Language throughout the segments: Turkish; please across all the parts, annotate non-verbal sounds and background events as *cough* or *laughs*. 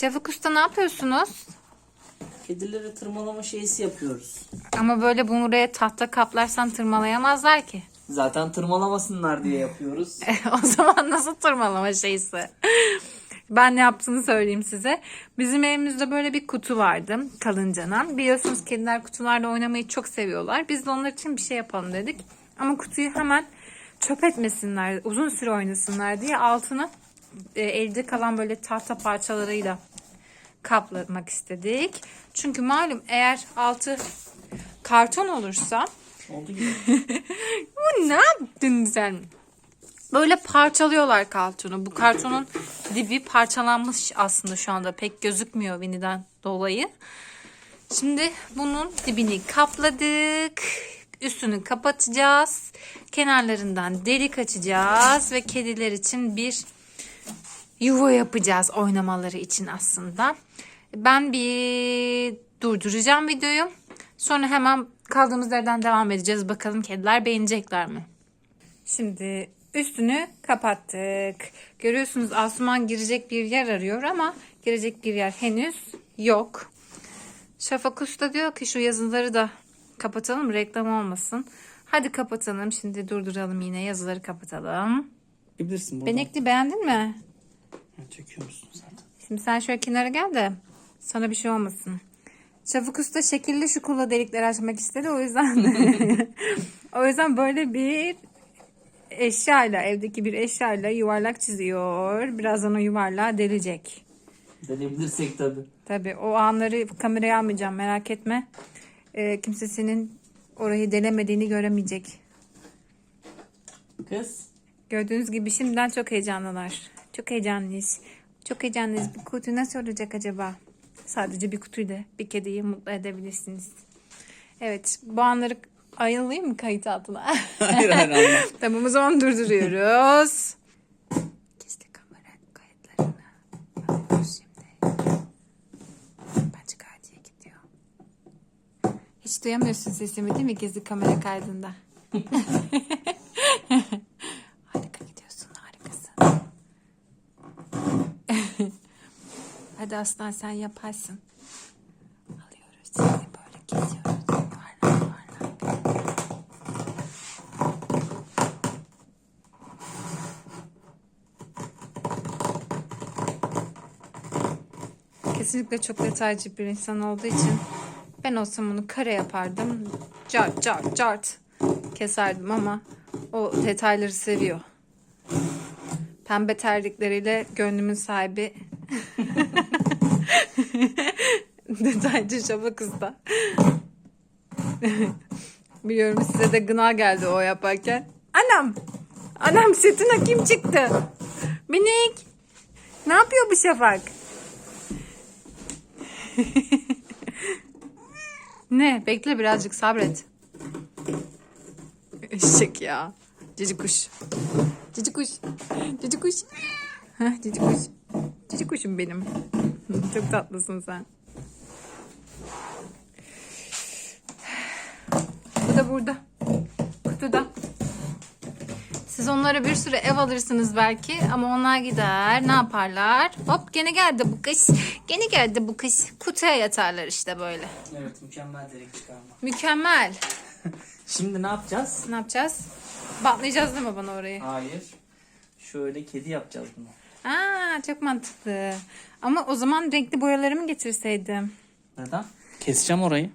Şefik Usta ne yapıyorsunuz? Kedileri tırmalama şeysi yapıyoruz. Ama böyle bunu buraya tahta kaplarsan tırmalayamazlar ki. Zaten tırmalamasınlar diye yapıyoruz. *laughs* o zaman nasıl tırmalama şeysi? Ben ne yaptığını söyleyeyim size. Bizim evimizde böyle bir kutu vardı kalıncanan. Biliyorsunuz kediler kutularla oynamayı çok seviyorlar. Biz de onlar için bir şey yapalım dedik. Ama kutuyu hemen çöp etmesinler, uzun süre oynasınlar diye altını e, elde kalan böyle tahta parçalarıyla kaplamak istedik. Çünkü malum eğer altı karton olursa Oldu *laughs* gibi. bu ne yaptın sen? Böyle parçalıyorlar kartonu. Bu kartonun dibi parçalanmış aslında şu anda. Pek gözükmüyor Winnie'den dolayı. Şimdi bunun dibini kapladık. Üstünü kapatacağız. Kenarlarından delik açacağız ve kediler için bir yuva yapacağız oynamaları için aslında. Ben bir durduracağım videoyu. Sonra hemen kaldığımız yerden devam edeceğiz. Bakalım kediler beğenecekler mi? Şimdi üstünü kapattık. Görüyorsunuz Asuman girecek bir yer arıyor ama girecek bir yer henüz yok. Şafak Usta diyor ki şu yazıları da kapatalım reklam olmasın. Hadi kapatalım. Şimdi durduralım yine yazıları kapatalım. Benekli beğendin mi? Zaten? Şimdi sen şöyle kenara gel de sana bir şey olmasın. Şafak Usta şekilli şu kula delikleri açmak istedi. O yüzden *laughs* o yüzden böyle bir eşyayla evdeki bir eşyayla yuvarlak çiziyor. Birazdan o yuvarlağı delecek. Deneyebilirsek tabii. Tabii o anları kameraya almayacağım merak etme. Ee, kimse senin orayı delemediğini göremeyecek. Kız. Gördüğünüz gibi şimdiden çok heyecanlılar. Çok heyecanlıyız. Çok heyecanlıyız. Bu kutu nasıl olacak acaba? Sadece bir kutuyla bir kediyi mutlu edebilirsiniz. Evet bu anları ayırayım mı kayıt altına? *laughs* Hayır hayır anla. *laughs* tamam o zaman durduruyoruz. Gizli kamera kayıtlarını alıyoruz şimdi. Bence gayet iyi gidiyor. Hiç duyamıyorsun sesimi değil mi gizli kamera kaydında? *laughs* Hadi aslan sen yaparsın. Alıyoruz sizi böyle geziyoruz. Yuvarlak yuvarlak. Kesinlikle çok detaycı bir insan olduğu için ben olsam onu kare yapardım. Cart cart cart keserdim ama o detayları seviyor. Pembe terlikleriyle gönlümün sahibi *laughs* *laughs* detaycı Şafak Usta. *laughs* Biliyorum size de gına geldi o yaparken. Anam! Anam setine kim çıktı? Minik! Ne yapıyor bu Şafak? *laughs* ne? Bekle birazcık sabret. Eşek ya. Cici kuş. Cici kuş. Cici kuş. Cici kuş. Cici kuşum benim. *laughs* Çok tatlısın sen. Bu da burada. Kutuda. Siz onlara bir sürü ev alırsınız belki ama onlar gider. Ne yaparlar? Hop gene geldi bu kış. Gene geldi bu kış. Kutuya yatarlar işte böyle. Evet mükemmel delik çıkarma. Mükemmel. *laughs* Şimdi ne yapacağız? Ne yapacağız? Bantlayacağız değil mi bana orayı? Hayır. Şöyle kedi yapacağız bunu. Aa çok mantıklı. Ama o zaman renkli boyalarımı getirseydim. Neden? Keseceğim orayı.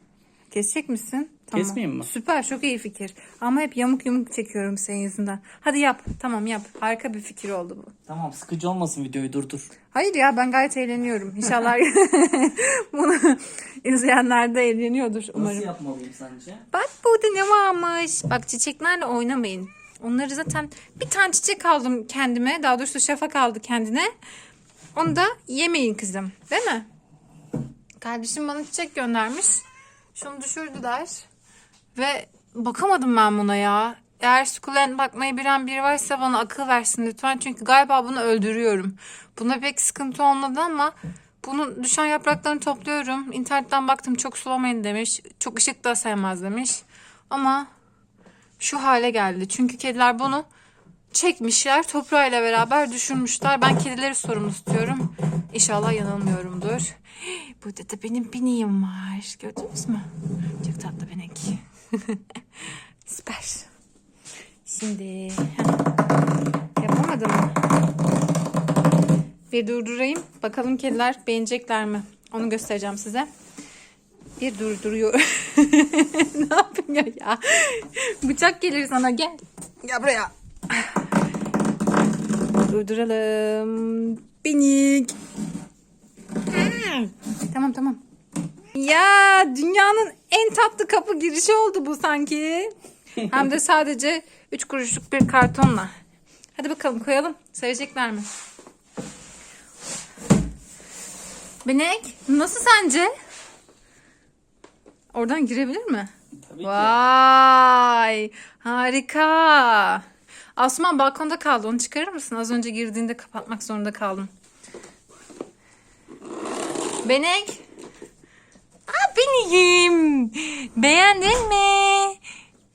Kesecek misin? Kesmeyeyim mi? Süper çok iyi fikir. Ama hep yamuk yumuk çekiyorum senin yüzünden. Hadi yap. Tamam yap. Harika bir fikir oldu bu. Tamam sıkıcı olmasın videoyu durdur. Hayır ya ben gayet eğleniyorum. İnşallah *laughs* bunu izleyenler de eğleniyordur umarım. Nasıl yapmalıyım sence? Bak burada ne varmış. Bak çiçeklerle oynamayın. Onları zaten bir tane çiçek aldım kendime. Daha doğrusu şafak aldı kendine. Onu da yemeyin kızım. Değil mi? Kardeşim bana çiçek göndermiş. Şunu düşürdüler. Ve bakamadım ben buna ya. Eğer sukulent bakmayı bilen biri varsa bana akıl versin lütfen. Çünkü galiba bunu öldürüyorum. Buna pek sıkıntı olmadı ama bunun düşen yapraklarını topluyorum. İnternetten baktım çok sulamayın demiş. Çok ışık da sevmez demiş. Ama şu hale geldi. Çünkü kediler bunu çekmişler. Toprağıyla beraber düşürmüşler. Ben kedileri sorumlu tutuyorum. İnşallah yanılmıyorumdur. *gasps* Burada da benim bineğim var. Gördünüz mü? Çok tatlı binek. *laughs* Süper. Şimdi yapamadım mı? Bir durdurayım. Bakalım kediler beğenecekler mi? Onu göstereceğim size. Bir durduruyor. *laughs* ne yapıyor ya? Bıçak gelir sana gel. Gel buraya. Durduralım. Binik. Tamam tamam. Ya dünyanın en tatlı kapı girişi oldu bu sanki. Hem de sadece 3 kuruşluk bir kartonla. Hadi bakalım koyalım. Sevecekler mi? Binek nasıl sence? Oradan girebilir mi? Tabii ki. Vay harika. Asuman balkonda kaldı. Onu çıkarır mısın? Az önce girdiğinde kapatmak zorunda kaldım. Benek. Aa, benim. Beğendin mi?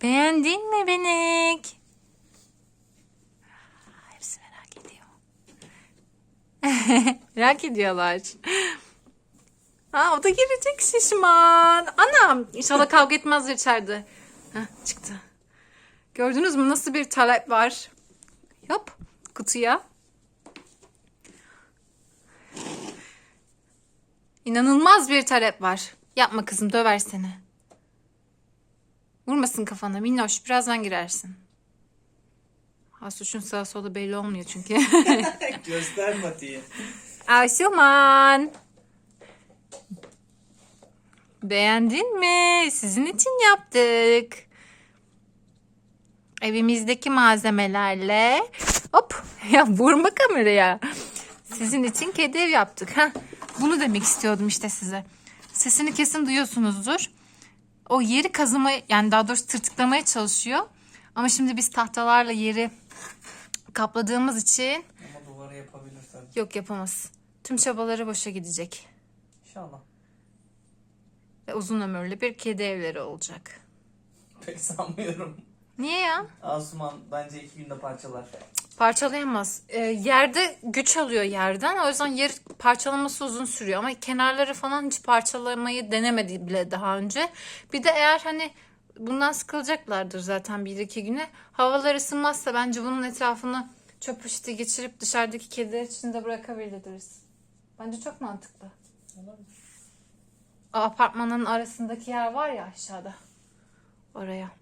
Beğendin mi Benek? Aa, Hepsi merak ediyor. *laughs* merak ediyorlar. Aa, o da girecek şişman. Anam inşallah kavga etmezler içeride. Heh, çıktı. Gördünüz mü nasıl bir talep var? Yap kutuya. İnanılmaz bir talep var. Yapma kızım döver seni. Vurmasın kafana minnoş birazdan girersin. Asuç'un sağ solu belli olmuyor çünkü. *laughs* Gösterme diye. Asuman. Beğendin mi? Sizin için yaptık. Evimizdeki malzemelerle hop *laughs* ya vurma kameraya. Sizin için kedi ev yaptık. Ha, bunu demek istiyordum işte size. Sesini kesin duyuyorsunuzdur. O yeri kazımaya yani daha doğrusu tırtıklamaya çalışıyor. Ama şimdi biz tahtalarla yeri kapladığımız için Ama duvara yapabilir tabii. yok yapamaz. Tüm çabaları boşa gidecek. İnşallah. Ve uzun ömürlü bir kedi evleri olacak. Pek sanmıyorum. Niye ya? Asuman bence iki günde parçalar. Parçalayamaz. Ee, yerde güç alıyor yerden. O yüzden yer parçalaması uzun sürüyor. Ama kenarları falan hiç parçalamayı denemedi bile daha önce. Bir de eğer hani bundan sıkılacaklardır zaten bir iki güne. Havalar ısınmazsa bence bunun etrafını çöp poşeti geçirip dışarıdaki kediler için de bırakabiliriz. Bence çok mantıklı. O apartmanın arasındaki yer var ya aşağıda. Oraya.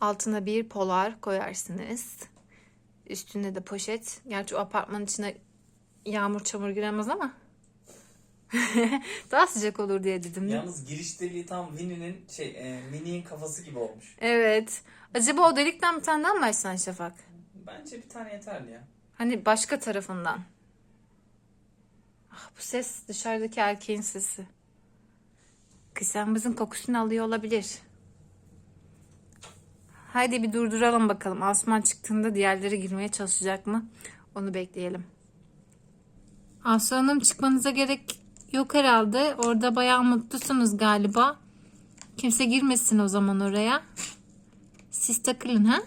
Altına bir polar koyarsınız. Üstüne de poşet. Gerçi o apartmanın içine yağmur çamur giremez ama. *laughs* Daha sıcak olur diye dedim. Yalnız giriş deliği tam Winnie'nin şey e, Minnie'nin kafası gibi olmuş. Evet. Acaba o delikten bir tane daha mı açsan Şafak? Bence bir tane yeterli ya. Hani başka tarafından. Ah, bu ses dışarıdaki erkeğin sesi. Kısamızın kokusunu alıyor olabilir. Haydi bir durduralım bakalım. Asman çıktığında diğerleri girmeye çalışacak mı? Onu bekleyelim. Aslı Hanım çıkmanıza gerek yok herhalde. Orada bayağı mutlusunuz galiba. Kimse girmesin o zaman oraya. Siz takılın ha?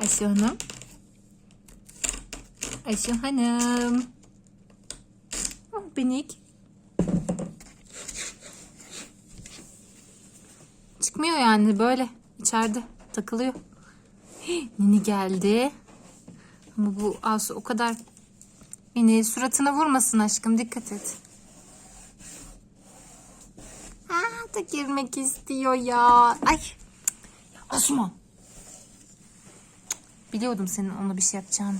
Ayşe Hanım. Ayşe Hanım. Oh, benik. Çıkmıyor yani böyle içeride takılıyor. Hii, Nini geldi. Ama bu Asu o kadar Nini suratına vurmasın aşkım dikkat et. Aa, da girmek istiyor ya. Ay. Asuman. Biliyordum senin ona bir şey yapacağını.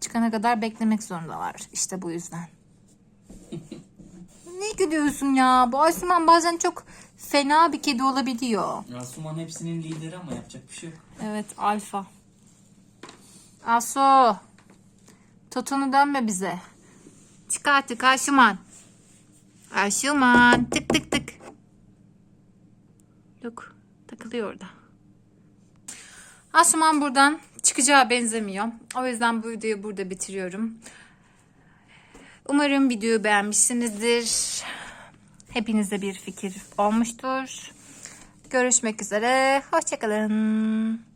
Çıkana kadar beklemek zorundalar. İşte bu yüzden. *laughs* ne gülüyorsun ya? Bu Asuman bazen çok fena bir kedi olabiliyor. Asuman hepsinin lideri ama yapacak bir şey yok. Evet alfa. Asu. Totonu dönme bize. Çık artık Aşuman. Aşuman. Tık tık tık. Yok. Takılıyor orada. Asuman buradan çıkacağı benzemiyor. O yüzden bu videoyu burada bitiriyorum. Umarım videoyu beğenmişsinizdir. Hepinize bir fikir olmuştur. Görüşmek üzere. Hoşçakalın.